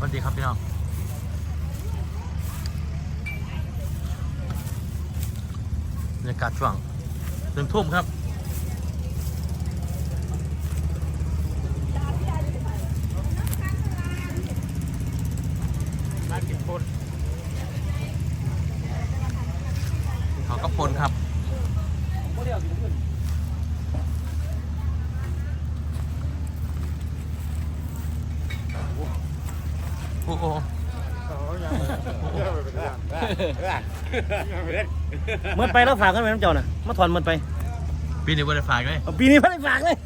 สวัสดีครับพี่น้องบรรยากาศช่วงหนึ่งทุ่มครับร้านกินคนเขาก็พลครับ โมเดลกินขึ้น โอ้โห เมื่อไปแล้วฝากกันไหมน้ำเจ้าน่ะมาถอนมันไป ปีนี้บริฝากเลยเอาปีนี้ไม่ได้ฝากเลย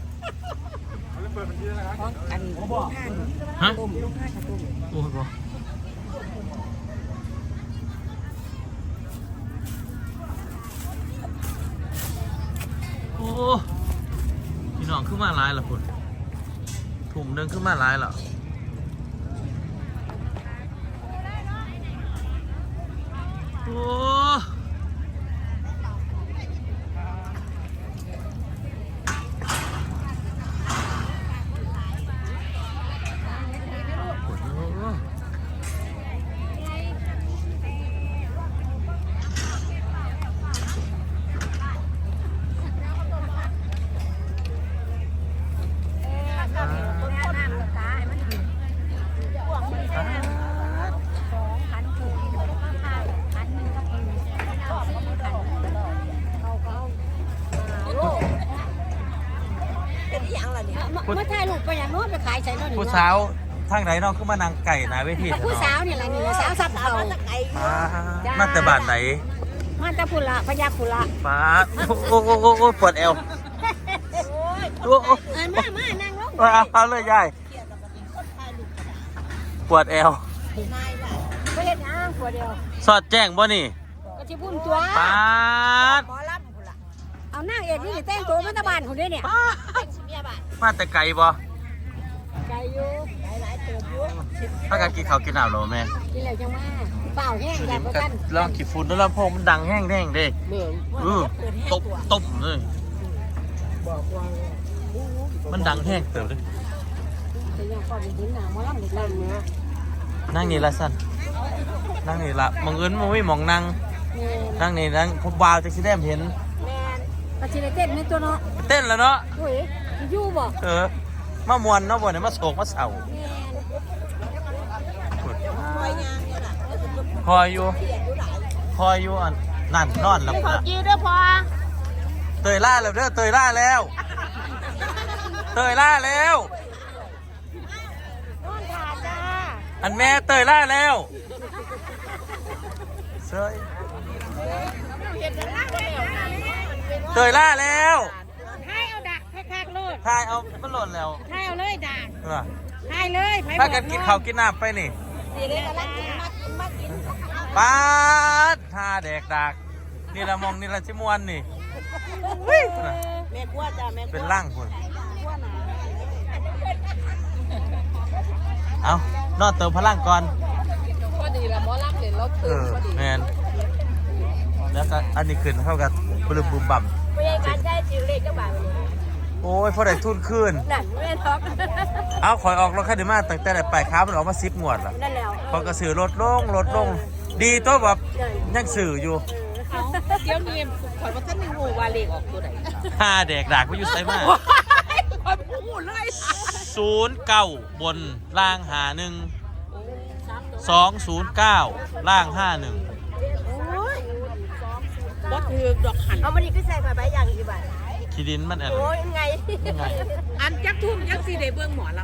อันผมบอกฮะต้มลูกค้าข้าวต้มโอ้โหโอ้พี่น้องขึ้นมาหลายละคุณถุงหนึงขึ้นมาหลายละ โอ้ เมื่อถ่ายรูปไปอย่างโน้นไปขายใส่โน่นผู้สาวทางไหนน้องขึ้นมานางไก่หนาเวทีผู้สาวนี่แหละนี่สาวสับเขาอ่ามาแต่บ้านไหนมาตะพุละพญาพุละฟ้าโอ้โอ้โอ้โอ้ปวดเอวโอ้โอ้เออมามานั่งลงเอาเอาเลยยายปวดเอวไปเห็นอ้างตัวเดียวสอดแจ้งบ่นี่ก็ชิบุญตัวปาดหมอลำพุละเอาหน้าเอ็ดนี่แต่งตัวมาตะบานคนนี้เนี่ย มาแต่ไก่บ่ไก่อยู่หลายหลายตัวอยู่ถ้ากันกินข้าวกินน้ำหรอแม่กินแล้วจังมาเปล่าแห้งอยากประก็กันลองขีดฝุ่นแล้วลำโพงมันดังแห้งแห้งเด้เมื่อเออตบตบเลยบอกว่ามันดังแห้งเติบเลยแต่ยังพอมีหินหนาหมอลำเด็กนั่งเนื้อนั่งนี่ละสั้นนั่งนี่ละมองเอิญมันไม่มองนั่งแม่นนั่งนี่นั่งพบวาวจะสิได้เห็นแม่นก็สิได้เต้นในตัวเนาะเต้นแล้วเนาะ อุ้ยอยู่บ่เออ มามวนเนาะบ่เนี่ยมาโศกมาเศร้าแม่นคอยอยู่คอยอยู่อันนั่นนอนแล้วขอนะกินด้วยพอเตยล่าแล้วเด้อเตยล่าแล้ว เตยล่าแล้วนอนขาดจ้าอันแม่เตยล่าแล้วเซยเห็นแล้วแล้วนะเตยล่าแล้ว ให้เอาดักคักๆโลด ทายเอามันหล่นแล้วให้เอาเลยดักเออให้เลยไผถ้ากันกินข้าวกินน้ำไปนี่สิได้กำลังกินมากินมากินป๊าดท่าแดกดากนี่ละมองนี่ละชิมวนนี่เฮ้ยน่ะแม่กลัวจ้าแม่เป็นร่างคนกลัวหนาเอานอนเติมพลังก่อนพอดีละหมอรับเลยเราเออแมนแล้วก็อันนี้ขึ้นเข้ากับปลื้มบุมบ่ำ ไปยังการใช้จิวเล็กก็บ่าย โอ้ยพอได้ทุนขึ้นนั่นแม่ท็อกเอาขอยออกรถคันดีมาตั้งแต่ได้ไปค้ามันออกมาซิบงวดละนั่นแล้วพอกระสือลดลงลดลง ดีตัวแบบยังสื่ออยู่เอาเดี๋ยวนี้ขอยว่าท่านมีหูวาเลกออกตัวไหนห้าแดกดากไปอยู่ไซมาขอยพูดเลยศูนย์เก้าบนล่างหาหนึ่งสองศูนย์เก้าล่างห้าหนึ่งบ่ถือดอกหันเอามาดีก็ใส่ผ้าใบอย่างอีกบ่าย คิดินมันอะไรโอ้ยไงยังไงอันจักทุ่มจักสีได้เบิ่งหมอล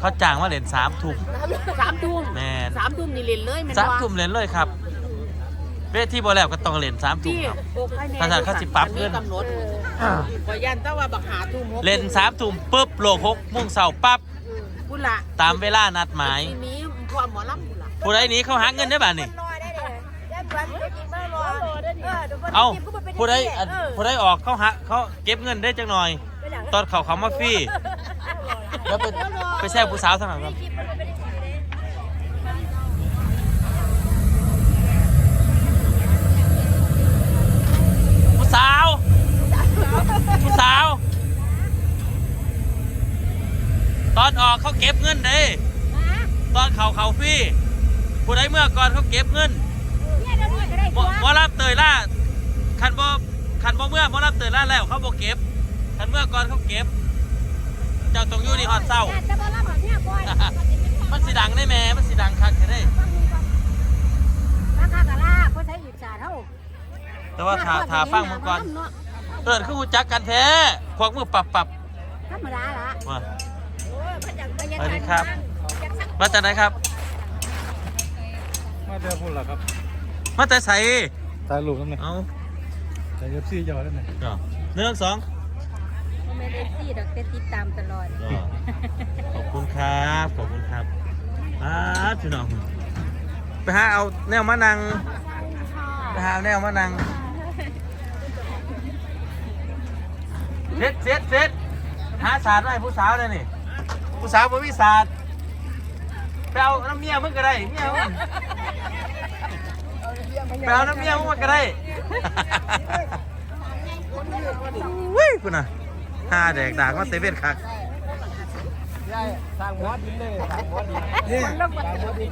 เขาจ้างว่าเหรียญสามถุงำสามทุ่มแมนสามทุ่มนี่เล่นเลยแม่นสามว่าถุงเหรียญเลยครับเวทีบอแล้วก็ต้องเหรียญสามถุงที่ครับ โอกให้แน่ถ้าท่านเขาสิปรับเงินมีกำหนดขอยันแต่ว่าบักหาทุ่มหกเหรียญสามถุงปุ๊บโลกหกโมุ่งเสาร์ปั๊บพุ่นละตามเวลานัดหมาย ทีนี้ความหมอลำพุ่นละผู้ใดหนี้เขาหาเงินได้บ้านี่น้อยได้เด้ยันวันไปกินบ้านรอเออเดี๋ยววันเอา กินก็บ่เป็น ผู้ใดอย่างนี้อันเออผู้ใดออกเขาหาเขาเก็บเงินได้จังหน่อยเป็นอย่างตอนเขาเขามาฟรีแล้วไปไปแซ่บผู้สาวทางหลังครับคลิปมันไม่ได้กินเลยผู้สาวผู้สาว ตอนออกเขาเก็บเงินเด้ฮะตอนเขาเขาฟรีผู้ใดเมื่อก่อนเขาเก็บเงินเนี่ยเดี๋ยวนี้ก็ได้หมตัวหมอรับเตยล่า คันบ่คันบ่เมื่อหมอรับเตยล่าแล้วเขาบ่เก็บคันเมื่อก่อนเขาเก็บ เจ้าต้องอยู่นี่ฮอดเศร้า แต่บ่รับหรอกเนี่ยบอยมันสิดังได้แหม่มันสิดังคักแท้ได้ ราคากะลาเพราะใช้อีกจาเท่าแต่ว่าถ้าถ้าฟังมึงก่อนเอิ้นคือฮู้จักกันแท้ควักมือปับปับธรรมดาละว่าสวัสวัสดีครับ มาจากไหนครับ มาเจอพุ่นเหรอครับ มาแต่ไสถ่ายรูปนั่นไงเอา ถ่ายเอฟซีจอนั่นไงเดี๋ยวหนึ่งสองไม่ได้ซี่ดอกแต่ติดตามตลอดเดี๋ยวขอบคุณครับ ขอบคุณครับอ่าพี่น้องไปหาเอาแนวมานังไปหาเอาแนวมานังเซ็ตเซ็ตเซ็ตหาศาสตร์ไว้ผู้สาวเลยนี่ ผู้สาวบ่มีศาสตร์ไปเอาน้ำเมียมึงก็ได้เมียมึง ไปเอาน้ำเมียมึงมาก็ได้วิ่งคุณน่ะห้าแดกด่ากมาเตเว่นคักสร้างหัวดินเลยสร้างหัวดินนี่สร้างหัวดิน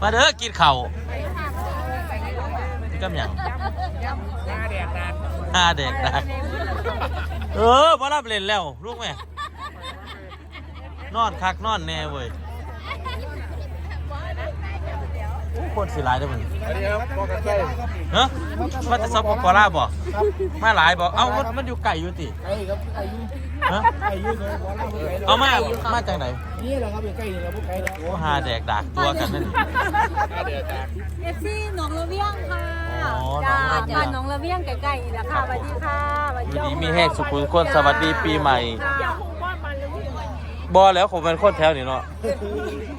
มาเด้อกินเข่านี่กำยังห้าแดดนานหาแดกดากเออพอรับเล่นแล้วลูกแม่นอนคักนอนแน่เว้ยโอ้ คนสิหลายเด้อมึงสวัสดีครับบอกกันใจเฮ้ยมาแต่ซับปอล่าบ่มาหลายบ่เอ้ามันมันอยู่ไก่อยู่ติไก่ครับไก่ยูฮะไก่ยูเลยขอเล่าไก่เอามามาจากไหนนี่แหละครับไก่นี่เราพวกไก่แล้วโอ้หาแดกดากตัวกันนั่นหน้าแดดนานเอฟซีหนองระเวียงค่ะอ๋อจ้าหนองระเวียง บ้านหนองระเวียงใกล้ๆนี่แหละค่ะสวัสดีค่ะสวัสอดียู่ดีมีแห้งสุขุมคนสวัสดีปีใหม่บอแล้วผมเป็นคนแถวนี่เนาะ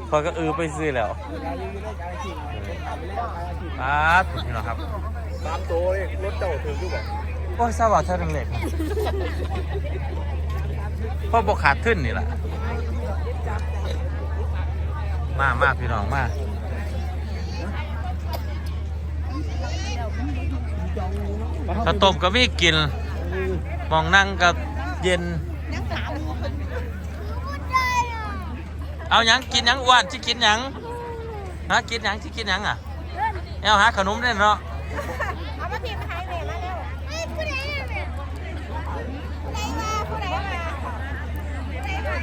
พอยก็อือไปซื้อแล้วอ่าถูกที่เนาะครับสามตัวเลยรถเจ้าถึงอยู่บ่โอ้ยสวัสดิ์เท่านั้นเล็กเพราะบกขาดขึ้นนี่แหละมามาพี่น้องมาข้าวต้มก็มีกิน มองนั่งก็เย็น เอายังกินยังอ้วนที่กินยัง ฮะกินหยังที่กินหยังอะเอาหาขนมได้เนาะเอามาพิมพ์มาให้แม่มาเร็วเฮ้ยผู้ใดอะแม่ผู้ใดมาผู้ใดมาผู้ใดมา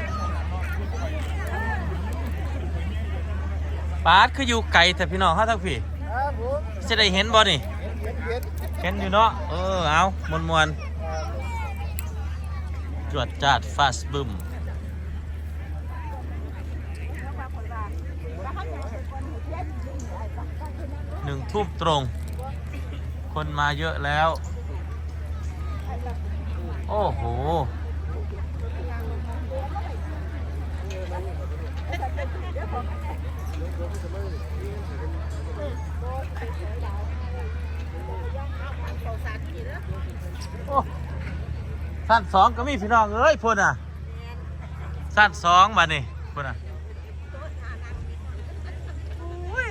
ปาดคืออยู่ไกลแต่พี่น้องเขาทั้งพี่ครับผมจะได้เห็นบ่นี่ เย็นเย็นเห็นอยู่เนาะ เออ เอามวนมวนๆจวดจาดฟาสบึมหนึ่ง ทุ่มตรง คนมาเยอะแล้ว โอ้โห โอ้สั้นสองก็มีพี่น้องเอ้ยพุ่นอะสั้นสองบัดนี่พุ่นอะอุ้ย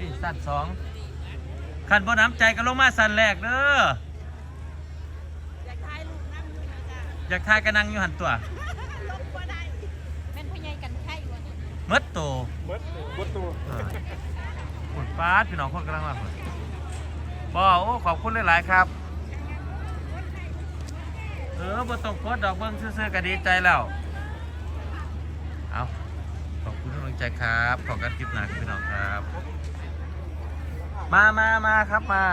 นี่ สั้นสองขันบ่น้ำใจก็ลงมาสั้นแรกเด้ออยากทายกันนั่งอยู่หันตัวเป็นพญายกันไข่วันนี้มดโตมดมดตัวเออขุนฟ้าดพี่น้องคนกำลังมาพุ่นบ่โอ้ขอบคุณหลายๆครับ เออบ่ต้องโพสต์ดอกเบิ้งซื่อๆก็ดีใจแล้ว เอาขอบคุณทุกกำลังใจครับ ขอกันคลิปหน้าครับพี่น้องครับ มามามาครับมา